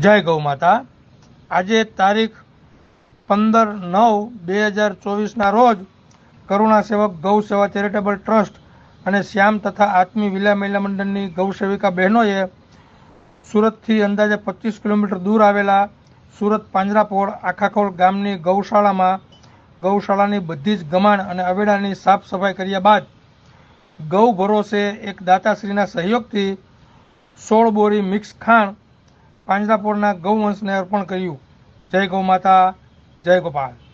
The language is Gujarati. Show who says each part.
Speaker 1: જય ગૌ માતા. આજે તારીખ પંદર નવ બે હજાર ચોવીસના રોજ કરુણા સેવક ગૌ સેવા ચેરિટેબલ ટ્રસ્ટ અને શ્યામ તથા આત્મી વિલા મહિલા મંડળની ગૌસેવિકા બહેનોએ સુરતથી અંદાજે પચીસ કિલોમીટર દૂર આવેલા સુરત પાંજરાપોળ આખાખોલ ગામની ગૌશાળામાં ગૌશાળાની બધી જ ગમાણ અને અવેડાની સાફ સફાઈ કર્યા બાદ ગૌ ભરોસે એક દાતાશ્રીના સહયોગથી સોળ બોરી મિક્સ ખાણ પાંજરાપોળના ગૌવંશને અર્પણ કર્યું. જય ગૌ માતા જય ગોપાલ.